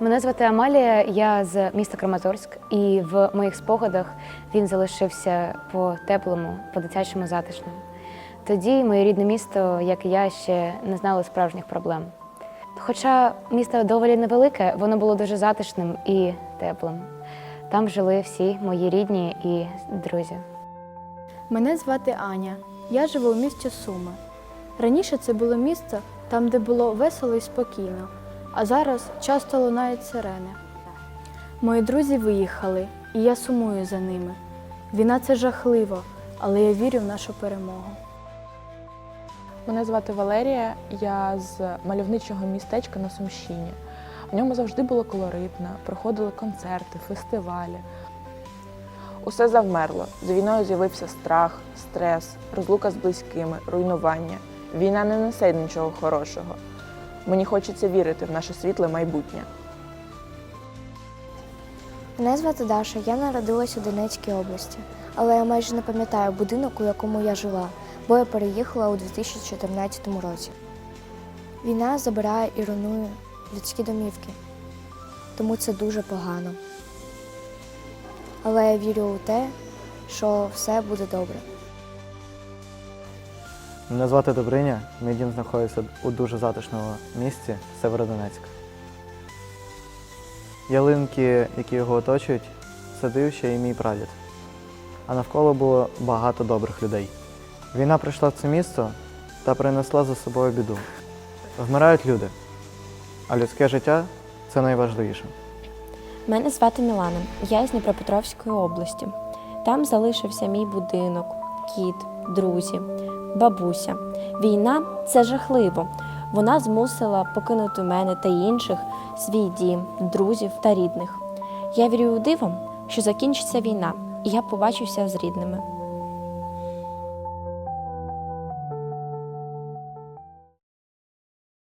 Мене звати Амалія, я з міста Краматорськ, і в моїх спогадах він залишився по теплому, по дитячому затишному. Тоді моє рідне місто, як і я, ще не знало справжніх проблем. Хоча місто доволі невелике, воно було дуже затишним і теплим. Там жили всі мої рідні і друзі. Мене звати Аня. Я живу у місті Суми. Раніше це було місто там, де було весело і спокійно, а зараз часто лунають сирени. Мої друзі виїхали, і я сумую за ними. Війна це жахливо, але я вірю в нашу перемогу. Мене звати Валерія, я з мальовничого містечка на Сумщині. В ньому завжди було колоритно, проходили концерти, фестивалі. Усе завмерло. За війною з'явився страх, стрес, розлука з близькими, руйнування. Війна не несе нічого хорошого. Мені хочеться вірити в наше світле майбутнє. Мене звати Даша, я народилась у Донецькій області, але я майже не пам'ятаю будинок, у якому я жила, бо я переїхала у 2014 році. Війна забирає і руйнує людські домівки, тому це дуже погано. Але я вірю у те, що все буде добре. Мене звати Добриня, мій дім знаходиться у дуже затишному місці Северодонецьк. Ялинки, які його оточують, садив ще й мій прадід. А навколо було багато добрих людей. Війна прийшла в це місто та принесла за собою біду. Вмирають люди, а людське життя це найважливіше. Мене звати Мілана. Я з Дніпропетровської області. Там залишився мій будинок, кіт, друзі, бабуся. Війна це жахливо. Вона змусила покинути мене та інших свій дім, друзів та рідних. Я вірю у диво, що закінчиться війна, і я побачуся з рідними.